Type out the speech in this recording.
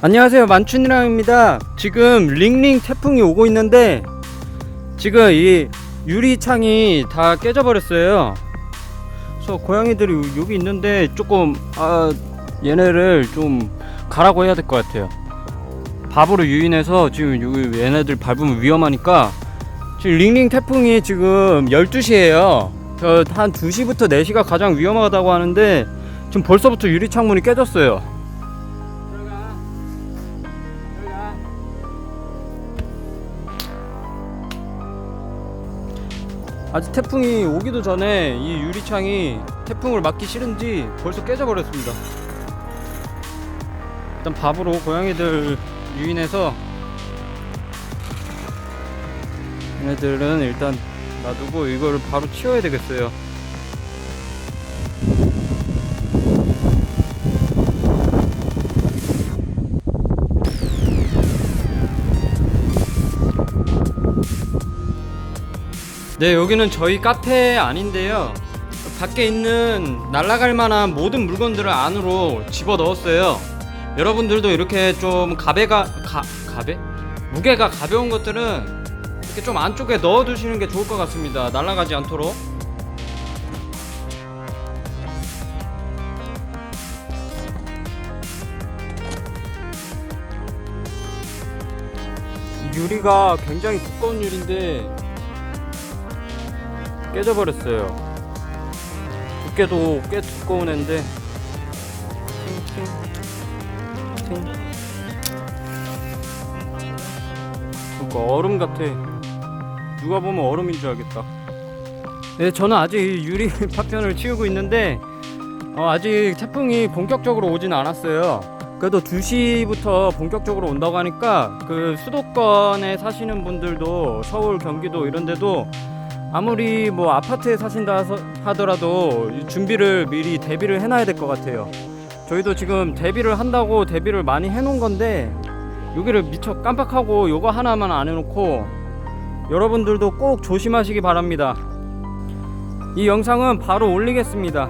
안녕하세요. 만춘이랑입니다. 지금 링링 태풍이 오고 있는데 지금 이 유리창이 다 깨져 버렸어요. 그래서 고양이들이 여기 있는데 조금 아 얘네를 좀 가라고 해야 될 것 같아요. 밥으로 유인해서 지금 여기 얘네들 밟으면 위험하니까 지금 링링 태풍이 지금 12시에요. 한 2시부터 4시가 가장 위험하다고 하는데 지금 벌써부터 유리창문이 깨졌어요 아직 태풍이 오기도 전에 이 유리창이 태풍을 막기 싫은지 벌써 깨져버렸습니다. 일단 밥으로 고양이들 유인해서 얘네들은 일단 놔두고 이거를 바로 치워야 되겠어요. 네, 여기는 저희 카페 아닌데요. 밖에 있는 날아갈 만한 모든 물건들을 안으로 집어 넣었어요. 여러분들도 이렇게 좀 가베가 가 가베 무게가 가벼운 것들은 이렇게 좀 안쪽에 넣어 두시는 게 좋을 것 같습니다. 날아가지 않도록. 유리가 굉장히 두꺼운 유리인데 깨져버렸어요. 두께도 꽤 두꺼운 앤데 그러니까 얼음 같아. 누가 보면 얼음인 줄 알겠다. 네, 저는 아직 이 유리 파편을 치우고 있는데 어, 아직 태풍이 본격적으로 오진 않았어요. 그래도 2시부터 본격적으로 온다고 하니까 그 수도권에 사시는 분들도 서울, 경기도 이런 데도 아무리 뭐 아파트에 사신다 서- 하더라도 이 준비를 미리 대비를 해놔야 될 것 같아요. 저희도 지금 대비를 한다고 대비를 많이 해놓은 건데 여기를 미처 깜빡하고 요거 하나만 안 해놓고 여러분들도 꼭 조심하시기 바랍니다. 이 영상은 바로 올리겠습니다.